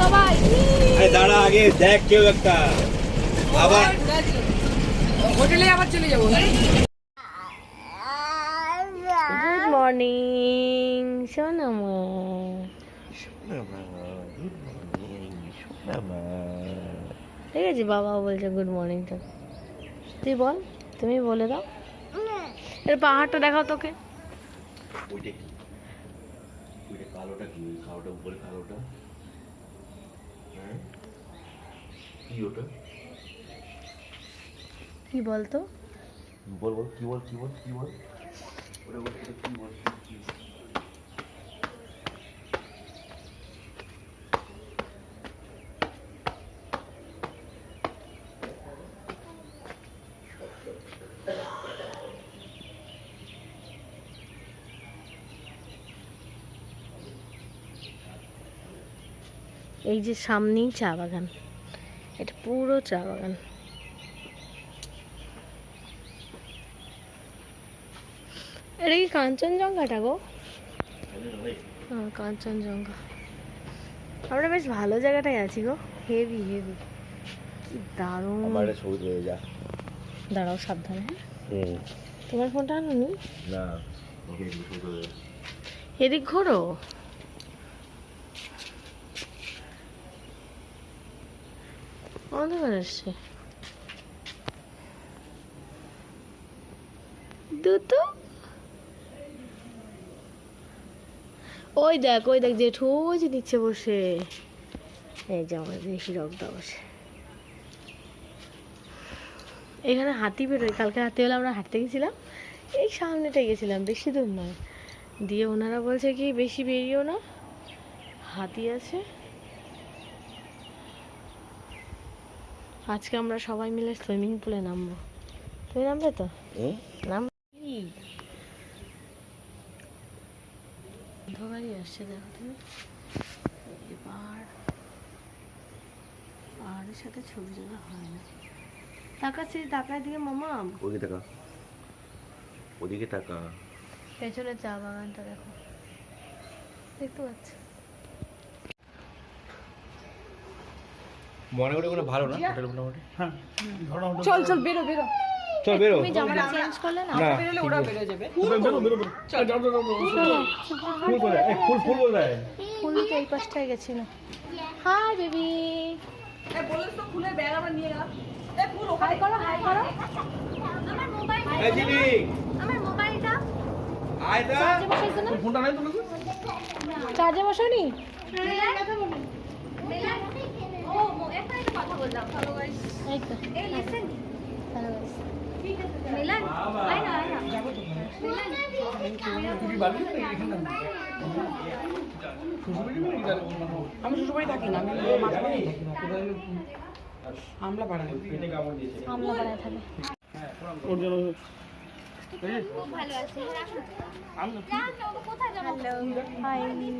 সবাই আরে দাঁড়া আগে দেখ কেউ একটা। আবার হোটেলে আবার চলে যাব। গুড মর্নিং সোনামা। ঠিক আছে বাবা বলছে গুড মর্নিং তো তুই বল তুমি বলে দাও। এর পাহাড়টা দেখাও তোকে। ওইটা কালোটা কি? কালোটা উপরে কালোটা কি ওটা? কি বলতো? বল বল কি বল কি বল কি বল? ওটা বল ওটা কি বল কি বল? এই যে সামনেই চা বাগান। এটা পুরো চা বাগান। এটা কি কাঞ্চনজঙ্ঘাটা গো? হ্যাঁ কাঞ্চনজঙ্ঘা। আমরা বেশ ভালো জায়গাটায় আছি গো। হেভি হেভি কি দারুণ। ছবি তুলে যা। দাঁড়াও সাবধানে। হ্যাঁ তোমার ফোনটা আনোনি? না। এদিক ঘোরো? অন্ধকার আসছে দুটো ওই দেখ ওই দেখ, জেঠু, ওই যে নিচে বসে। এই যে আমাদের হিরকদা বসে। এখানে হাতি বেরোয় কালকে হাতি হলে আমরা হাঁটতে গেছিলাম। এই সামনেটা গেছিলাম, বেশি দূর নয়। দিয়ে ওনারা বলছে কি, বেশি বেরিয়েও না। হাতি আছে। আজকে আমরা সবাই মিলে সুইমিং পুলে নামবো। তুমি নামবে তো? নাম আসছে দেখো তুমি। এবার পাহাড়ের সাথে ছবি তোলা হয় না। তাকায় দিকে মামা। ওদিকে টাকা ওদিকে টাকা পেছনে চা বাগানটা দেখো। দেখতে পাচ্ছ? মনে করে কোনো ভালো না হোটেল মোটামুটি? চল চল বেরো বেরো। চল বেরো। তুমি জামাটা চেঞ্জ করলে না? না বেরোলে ওরা বেরো যাবে ফুল কোথায় এই ফুল ফুল কোথায় ফুল তো এই পাশটায় গেছিল। হাই বেবি বলিস তো ফুলের ব্যাগ আমরা নিয়ে গেলাম এ ফুল হাই করো হাই করো। এই জিনি আমার মোবাইলটা। আয় চার্জে বসাইছো না? ফোনটা নাই তোমার চার্জে বসানি. আমি শ্বশুরবাড়ি থাকি না আমি মাঝখানেই থাকি আমলা পাড়ায় আমলা বানায় থাকে।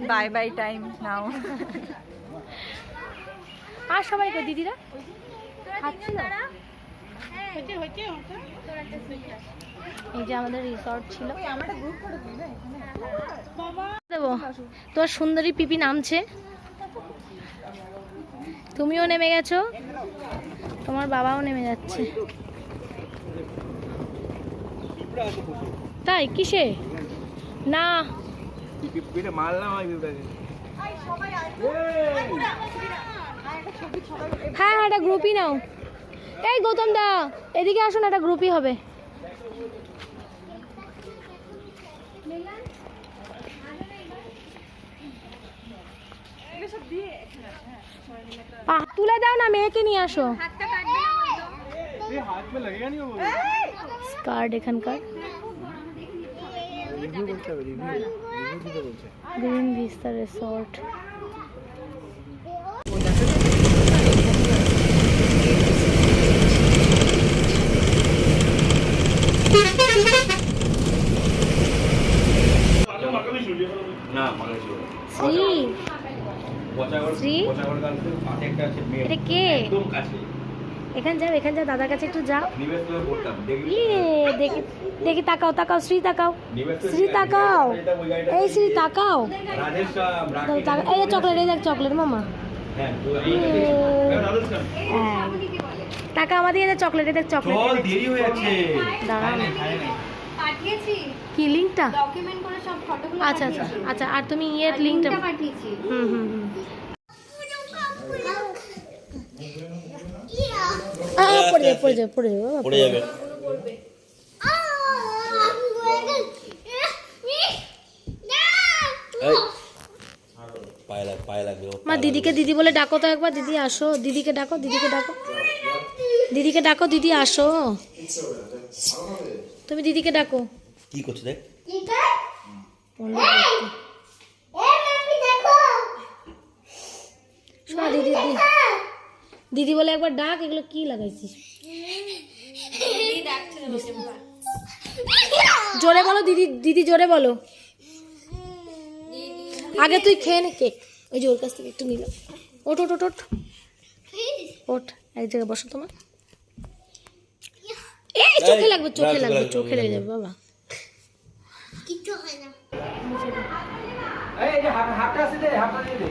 বাই বাই টাইম নাও আর সবাই তো দিদিরা? এই যে আমাদের রিসর্ট ছিল। দেবো তোমার সুন্দরী পিপি নামছে। তুমিও নেমে গেছো? তোমার বাবাও নেমে যাচ্ছে। তাই কিসে? না। মারলাম হ্যাঁ হ্যাঁ একটা গ্রুপই নাও। এই গৌতম দা এদিকে আসুন একটা গ্রুপই হবে। তুলে দাও না মেয়েকে নিয়ে আসো। কার্ড এখানকার। গ্রিন ভিস্তা রিসর্ট না মনে ছিল শ্রী পচাগড় শ্রী? পচাগড় গার্লসের পাশে একটা আছে মেয়ে এটা কে একদম কাছে এখান যাও এখান যাও দাদার কাছে একটু যাও। ইয়ে দেখি দেখি তাকাও তাকাও শ্রী তাকাও। শ্রী তাকাও। এই শ্রী তাকাও। এই চকলেট এই দেখ চকলেট মামা। হ্যাঁ টাকা আমাদের এদের চকলেট এদের চকলেট চল দেরি হয়ে যাচ্ছে পাঠিয়েছি। কি লিঙ্কটা? ডকুমেন্ট করে সব ফটোগুলো আচ্ছা আচ্ছা আচ্ছা আর তুমি ইয়ের লিঙ্কটা লিঙ্কটা পাঠিয়েছি। হুম হুম হুম। পড়ে যাবে পড়ে যাবে পড়ে যাবে। পড়ে যাবে। মা দিদিকে দিদি বলে ডাকো তো একবার দিদি আসো দিদিকে ডাকো দিদিকে ডাকো। দিদিকে ডাকো দিদি আসো। তুমি দিদিকে ডাকো। কি করছে দেখ? দিদি দিদি। বলে একবার ডাক এগুলো কি লাগাইছিস? জোরে বলো দিদি দিদি জোরে বলো। আগে তুই খেয়ে নে কেক। ওই যে ওর কাছ থেকে একটু নিলাম ওঠ ওঠ ওঠ ওঠ। ওঠ এক জায়গায় বসো তোমার। চোখে লাগবে চোখে লাগবে চোখে চোখে লেগে লাগবে। যাবে বাবা কিছু হয় না এই যে হাতটা আছে দে হাতটা দিয়ে দে